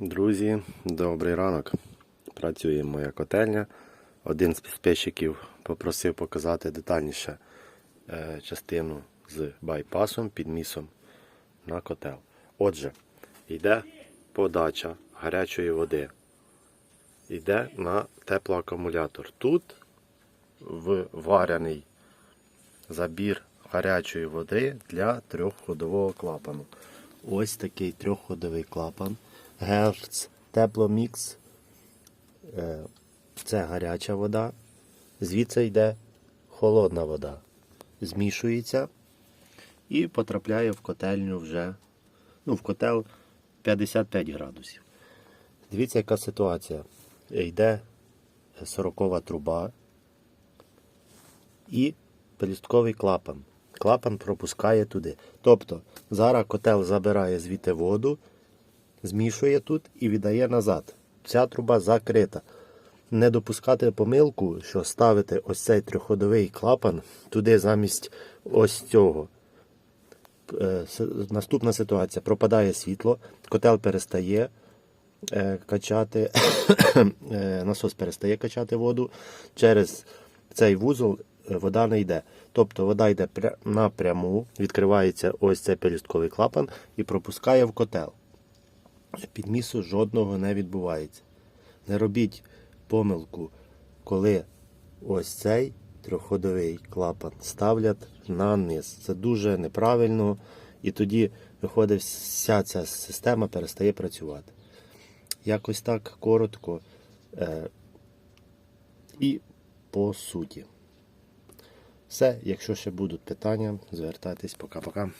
Друзі, добрий ранок. Працює моя котельня. Один з підписчиків попросив показати детальніше е, частину з байпасом, підмісом на котел. Отже, йде подача гарячої води. Йде на теплоакумулятор. Тут вварений забір гарячої води для трьохходового клапану. Ось такий трьохходовий клапан. Герц тепломікс. Е, Це гаряча вода. Звідси йде холодна вода. Змішується і потрапляє в котельню вже. Ну, в котел 55 градусів. Дивіться, яка ситуація. Йде 40 труба і пелюстковий клапан. Клапан пропускає туди. Тобто зараз котел забирає звідти воду, змішує тут і віддає назад. Ця труба закрита. Не допускати помилку, що ставити ось цей трьохходовий клапан туди замість ось цього. Е, Наступна ситуація. Пропадає світло, котел перестає е, качати, е, насос перестає качати воду. Через цей вузол вода не йде. Тобто вода йде напряму, відкривається ось цей пелюстковий клапан і пропускає в котел. Підмісу жодного не відбувається. Не робіть помилку, коли ось цей трьохходовий клапан ставлять на низ. Це дуже неправильно, і тоді виходить вся ця система перестає працювати. Якось так коротко е, і по суті. Все, якщо ще будуть питання, звертайтесь. Пока-пока.